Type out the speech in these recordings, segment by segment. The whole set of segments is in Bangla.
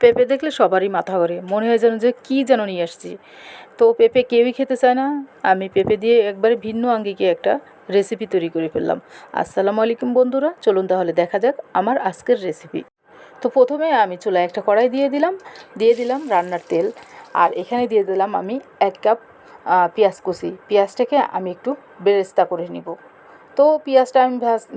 পেঁপে দেখলে সবারই মাথা ঘরে। মনে হয় যেন যে কী যেন নিয়ে আসছি। তো পেঁপে কেউই খেতে চায় না। আমি পেঁপে দিয়ে একবারে ভিন্ন আঙ্গিকে একটা রেসিপি তৈরি করে ফেললাম। আসসালামু আলাইকুম বন্ধুরা, চলুন তাহলে দেখা যাক আমার আজকের রেসিপি তো প্রথমে আমি চুলায় একটা কড়াই দিয়ে দিলাম দিয়ে দিলাম রান্নার তেল। আর এখানে দিয়ে দিলাম আমি এক কাপ পেঁয়াজ কুচি। পেঁয়াজটাকে আমি একটু বেরেস্তা করে নিব। তো পেঁয়াজটা আমি ভাজ-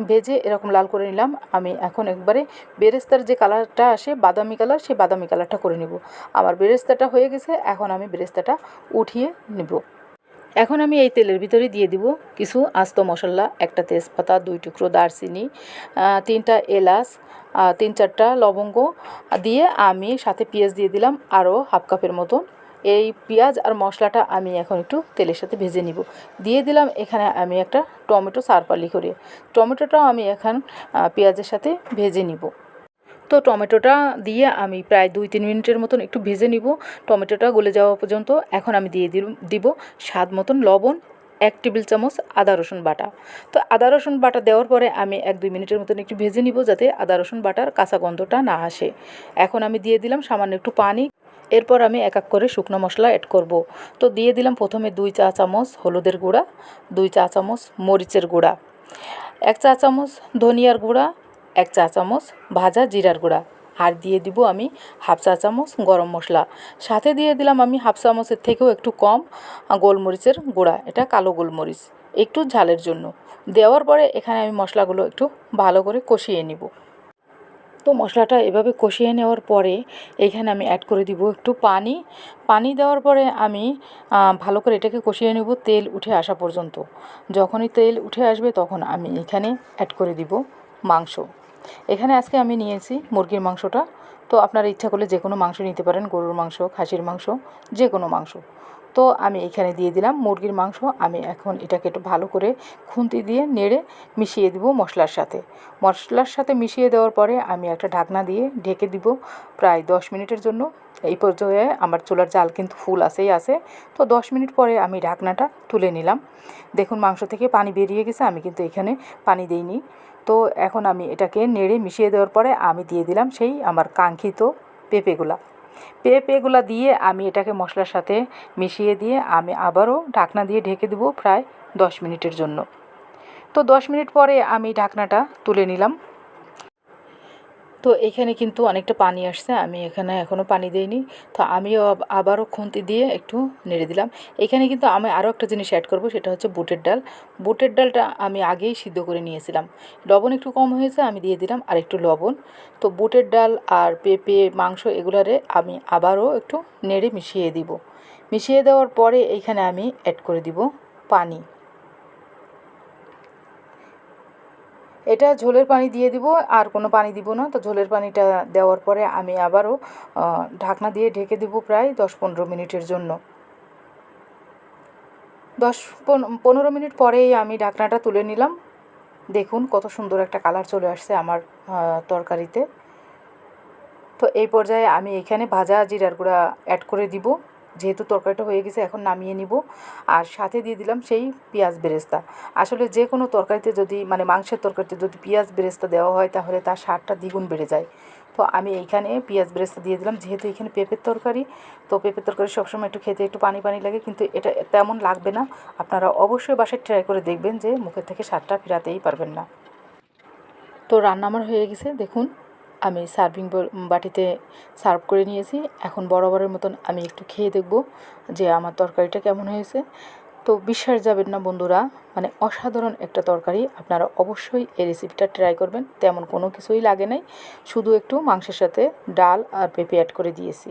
এরকম লাল করে নিলাম। আমি এখন একবারে বেরেস্তার যে কালারটা আসে, বাদামি কালার, সেই বাদামি কালারটা করে নিব। আমার বেরেস্তাটা হয়ে গেছে, এখন আমি বেরেস্তাটা উঠিয়ে নেব। এখন আমি এই তেলের ভিতরে দিয়ে দিব কিছু আস্ত মশলা, একটা তেজপাতা, দুই টুকরো দারচিনি তিনটা এলাচ তিন চারটা লবঙ্গ, দিয়ে আমি সাথে পেঁয়াজ দিয়ে দিলাম আরও হাফ কাপের মতন। এই পেঁয়াজ আর মশলাটা আমি এখন একটু তেলের সাথে ভেজে নিব। দিয়ে দিলাম এখানে আমি একটা টমেটো সারপালি করে টমেটোটাও আমি এখন পেঁয়াজের সাথে ভেজে নিব। তো টমেটোটা দিয়ে আমি প্রায় দুই তিন মিনিটের মতন একটু ভেজে নিব। টমেটোটা গলে যাওয়া পর্যন্ত এখন আমি দিয়ে দিব স্বাদ মতন লবণ, এক টেবিল চামচ আদা রসুন বাটা। তো আদা রসুন বাটা দেওয়ার পরে আমি এক দুই মিনিটের মতন একটু ভেজে নিব যাতে আদা রসুন বাটার কাঁচা গন্ধটা না আসে। এখন আমি দিয়ে দিলাম সামান্য একটু পানি এরপর আমি এক এক করে শুকনো মশলা অ্যাড করব। তো দিয়ে দিলাম প্রথমে দুই চা চামচ হলুদের গুঁড়া, দুই চা চামচ মরিচের গুঁড়া, এক চা চামচ ধনিয়ার গুঁড়া, এক চা চামচ ভাজা জিরার গুঁড়া। আর দিয়ে দিব আমি হাফ চা চামচ গরম মশলা। সাথে দিয়ে দিলাম আমি হাফ চামচের থেকেও একটু কম গোলমরিচের গুঁড়া, এটা কালো গোলমরিচ, একটু ঝালের জন্য। দেওয়ার পরে এখানে আমি মশলাগুলো একটু ভালো করে কষিয়ে নিব। তো মশলাটা এভাবে কষিয়ে নেওয়ার পরে এখানে আমি অ্যাড করে দিব একটু পানি। পানি দেওয়ার পরে আমি ভালো করে এটাকে কষিয়ে নেব তেল উঠে আসা পর্যন্ত। যখনই তেল উঠে আসবে তখন আমি এখানে অ্যাড করে দিব মাংস। এখানে আজকে আমি নিয়েছি মুরগির মাংসটা। তো আপনারা ইচ্ছা করলে যে কোনো মাংস নিতে পারেন, গরুর মাংস, খাসির মাংস, যে কোনো মাংস। তো আমি এখানে দিয়ে দিলাম মুরগির মাংস। আমি এখন এটাকে একটু ভালো করে খুন্তি দিয়ে নেড়ে মিশিয়ে দিব মশলার সাথে। মশলার সাথে মিশিয়ে দেওয়ার পরে আমি একটা ঢাকনা দিয়ে ঢেকে দিব প্রায় দশ মিনিটের জন্য। এই পর্যায়ে আমার চুলার জাল কিন্তু ফুল আসেই আছে। তো দশ মিনিট পরে আমি ঢাকনাটা তুলে নিলাম। দেখুন মাংস থেকে পানি বেরিয়ে গেছে, আমি কিন্তু এখানে পানি দিইনি। তো এখন আমি এটাকে নেড়ে মিশিয়ে দেওয়ার পরে আমি দিয়ে দিলাম সেই আমার কাঙ্ক্ষিত পেঁপেগুলা। পেঁপেগুলা দিয়ে আমি এটাকে মশলার সাথে মিশিয়ে দিয়ে আমি আবারও ঢাকনা দিয়ে ঢেকে দেবো প্রায় দশ মিনিটের জন্য। তো দশ মিনিট পরে আমি ঢাকনাটা তুলে নিলাম। তো এখানে কিন্তু অনেকটা পানি আসছে, আমি এখানে এখনও পানি দিইনি। তো আমিও আবারও খুন্তি দিয়ে একটু নেড়ে দিলাম। এখানে কিন্তু আমি আরও একটা জিনিস অ্যাড করব, সেটা হচ্ছে বুটের ডাল। বুটের ডালটা আমি আগেই সিদ্ধ করে নিয়েছিলাম। লবণ একটু কম হয়েছে, আমি দিয়ে দিলাম আর একটু লবণ। তো বুটের ডাল আর পেঁপে, মাংস এগুলারে আমি আবারও একটু নেড়ে মিশিয়ে দিব। মিশিয়ে দেওয়ার পরে এইখানে আমি অ্যাড করে দিব পানি। এটা ঝোলের পানি দিয়ে দিব, আর কোনো পানি দিব না। তো ঝোলের পানিটা দেওয়ার পরে আমি আবারও ঢাকনা দিয়ে ঢেকে দিব প্রায় দশ পনেরো মিনিটের জন্য। দশ পন- পনেরো মিনিট পরেই আমি ঢাকনাটা তুলে নিলাম। দেখুন কত সুন্দর একটা কালার চলে আসছে আমার তরকারিতে। তো এই পর্যায়ে আমি এখানে ভাজা জিরার গুঁড়া অ্যাড করে দিব। যেহেতু তরকারিটা হয়ে গেছে, এখন নামিয়ে নিব। আর সাথে দিয়ে দিলাম সেই পেঁয়াজ বেরেস্তা। আসলে যে কোনো তরকারিতে যদি মানে মাংসের তরকারিতে যদি পেঁয়াজ বেরেস্তা দেওয়া হয়, তাহলে তার স্বাদটা দ্বিগুণ বেড়ে যায়। তো আমি এইখানে পেঁয়াজ বেরেস্তা দিয়ে দিলাম। যেহেতু এখানে পেঁপের তরকারি, তো পেঁপের তরকারি সবসময় একটু খেতে একটু পানি পানি লাগে, কিন্তু এটা তেমন লাগবে না। আপনারা অবশ্যই বাসায় ট্রাই করে দেখবেন যে মুখের থেকে স্বাদটা ফেরাতেই পারবেন না। তো রান্না আমার হয়ে গেছে, দেখুন। আমি সার্ভিং বাটিতে সার্ভ করে নিয়েছি। এখন বরাবরের মতন আমি একটু খেয়ে দেখব যে আমার তরকারিটা কেমন হয়েছে। তো বিশ্বাস যাবেন না বন্ধুরা মানে অসাধারণ একটা তরকারি, আপনারা অবশ্যই এই রেসিপিটা ট্রাই করবেন, তেমন কোনো কিছুই লাগে নাই। শুধু একটু মাংসের সাথে ডাল আর পেঁপে অ্যাড করে দিয়েছি।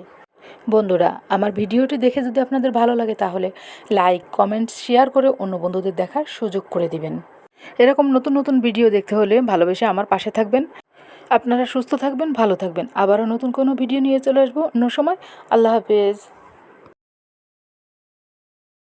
বন্ধুরা, আমার ভিডিওটি দেখে যদি আপনাদের ভালো লাগে তাহলে লাইক কমেন্ট শেয়ার করে অন্য বন্ধুদের দেখার সুযোগ করে দিবেন। এরকম নতুন নতুন ভিডিও দেখতে হলে ভালোবেসে আমার পাশে থাকবেন। আপনারা সুস্থ থাকবেন, ভালো থাকবেন। আবারও নতুন কোনো ভিডিও নিয়ে চলে আসব। অন্য সময়, আল্লাহ হাফেজ।